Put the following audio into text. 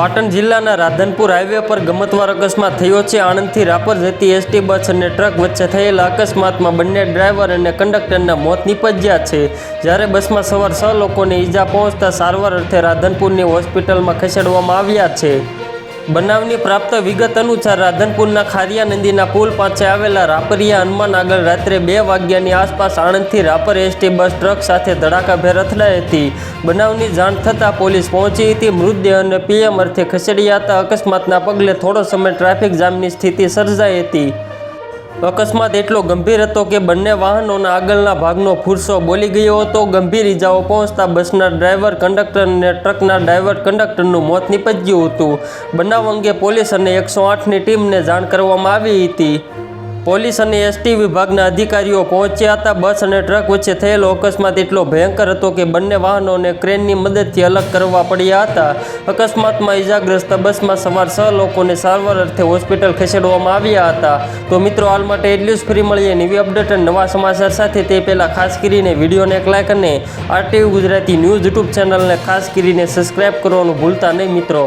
પાટણ જિલ્લાના રાધનપુર હાઈવે પર ગમતવાર અકસ્માત થયો છે. આણંદથી રાપર જતી એસટી બસ અને ટ્રક વચ્ચે થયેલા અકસ્માતમાં બંને ડ્રાઈવર અને કંડક્ટરના મોત નીપજ્યા છે. જ્યારે બસમાં સવાર છ લોકોને ઈજા પહોંચતા સારવાર અર્થે રાધનપુરની હોસ્પિટલમાં ખસેડવામાં આવ્યા છે. બનાવની પ્રાપ્ત વિગત અનુસાર રાધનપુરના ખારિયા નદીના પુલ પાસે આવેલા રાપરિયા હનુમાન આગળ રાત્રે બે વાગ્યાની આસપાસ આણંદથી રાપર એસટી બસ ટ્રક સાથે ધડાકાભેર અથડાઈ હતી. બનાવની જાણ થતાં પોલીસ પહોંચી હતી. મૃતદેહ અને પીએમ અર્થે ખસેડ્યા હતા અકસ્માતના પગલે થોડો સમય ટ્રાફિક જામની સ્થિતિ સર્જાઈ હતી. અકસ્માત એટલો ગંભીર હતો કે બંને વાહનોના આગળના ભાગનો ફુરસો બોલી ગયો હતો. ગંભીર ઈજાઓ પહોંચતા બસના ડ્રાઈવર કંડક્ટર અને ટ્રકના ડ્રાઈવર કંડક્ટરનું મોત નીપજ્યું હતું. બનાવ અંગે પોલીસ અને એકસો આઠની ટીમને જાણ કરવામાં આવી હતી. પોલીસ અને એસટી વિભાગના અધિકારીઓ પહોંચ્યા હતા. બસ અને ટ્રક વચ્ચે થયેલો અકસ્માત એટલો ભયંકર હતો કે બંને વાહનોને ક્રેનની મદદથી અલગ કરવા પડ્યા હતા. અકસ્માતમાં ઈજાગ્રસ્ત બસમાં સવાર છ લોકોને સારવાર અર્થે હોસ્પિટલ ખસેડવામાં આવ્યા હતા. તો મિત્રો, હાલ માટે એટલું જ. ફરી મળીએ નવી અપડેટ અને નવા સમાચાર સાથે. તે પહેલાં ખાસ કરીને વિડીયોને એક લાઇક અને આરટીવી ગુજરાતી ન્યૂઝ યુટ્યુબ ચેનલને ખાસ કરીને સબસ્ક્રાઈબ કરવાનું ભૂલતા નહીં મિત્રો.